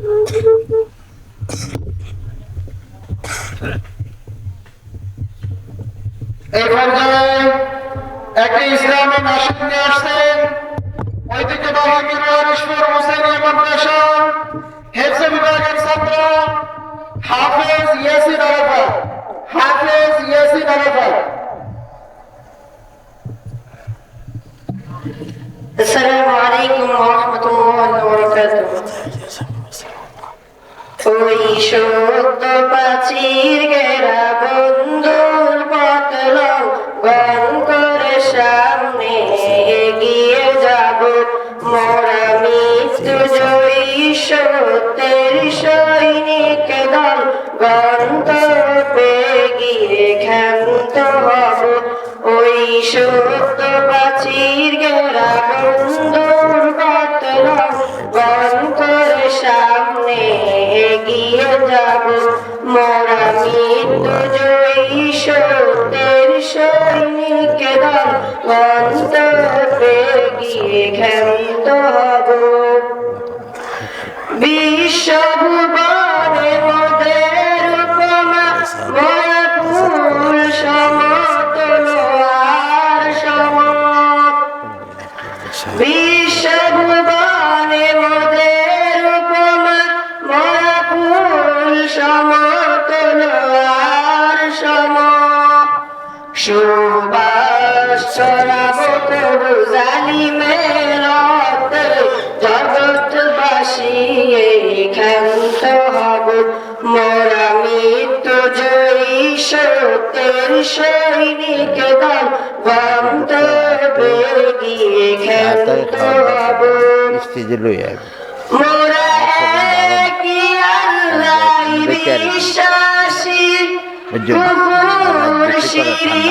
এই পর্যায়ে একটি ইসলামী নাসিক নিয়ে আসছেন ঐতিহ্যবাহী মিরওয়ারিশপুর মুসলিম মাদ্রাসা হেফজ বিভাগের ছাত্র হাফেজ ইয়াসিন আরাফাত হাফেজ ইয়াসিন আরাফাত السلام عليكم ورحمة الله وبركاته ওই সত্য পাচির গেরা বন্ধুর পতল গন সামনে এগিয়ে যাব। মোরা মৃত্যু জয়ী সত্যের সৈনিক দল, গন্তব্যে গিয়ে ক্ষান্ত হব। ওই সত্য পাচির গেরা বন্ধুর গন্তব্যে গিয়ে ক্ষান্ত হব বিশ্বভুবনে মোদের উপমা ময়পুর সমতল সুবাস ছড়াবো তবু জালিমের জগৎবাসী ক্ষান্ত হব। মোরা মৃত্যু জয়ী সত্যের সৈনিক দল গন্তব্যে গিয়ে ক্ষান্ত হব। মোরা একই আল্লাহ বিশ্বাসী। কুকুর শিরিক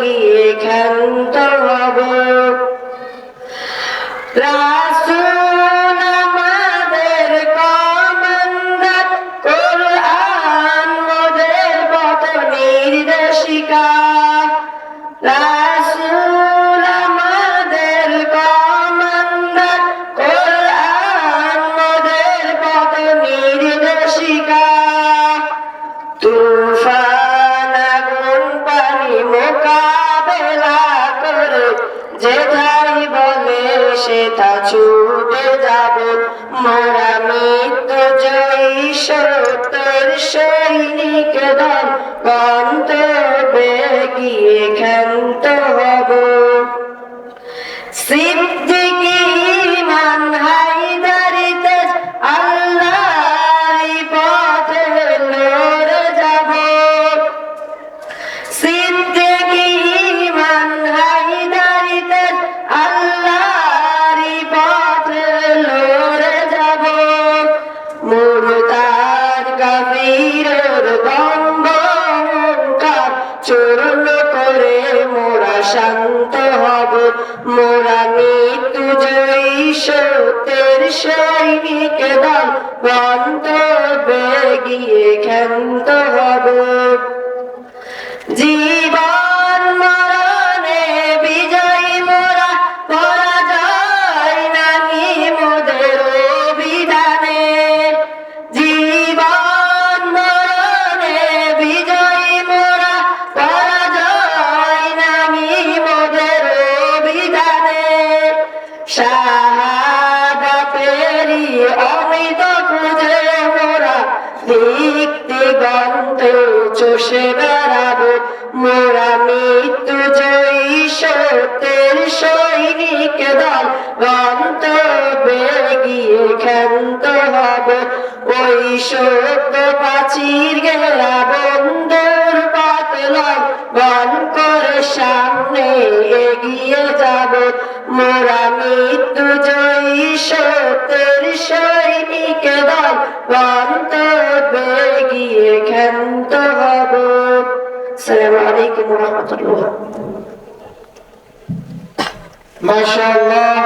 গিয়ে ক্ষান্ত হব। নির্দেশিকা। রাসূল মোকাবেলা করে। যেথাই বলে সেটা ছুটে যাব। মোরা মৃত্যু জয়ী সত্যের সৈনিক দল গন্তব্যে গিয়ে ক্ষান্ত শান্ত হব মোরা মৃত্যু জয়ী সত্যের গিয়ে ক্ষান্ত হব। জীবন দিগন্তে চষে বেড়াবো মোরা মৃত্যু জয়ী সত্যের সৈনিক দল গিয়ে ক্ষান্ত হব, ওই সত্য পাচির গেলা বন্ধুর পাতলাম সামনে এগিয়ে যাব, মোরা মৃত্যু গন্তব্যে গিয়ে ক্ষান্ত হব আসসালামু আলাইকুম রহমতুল্লাহ মাশাআল্লাহ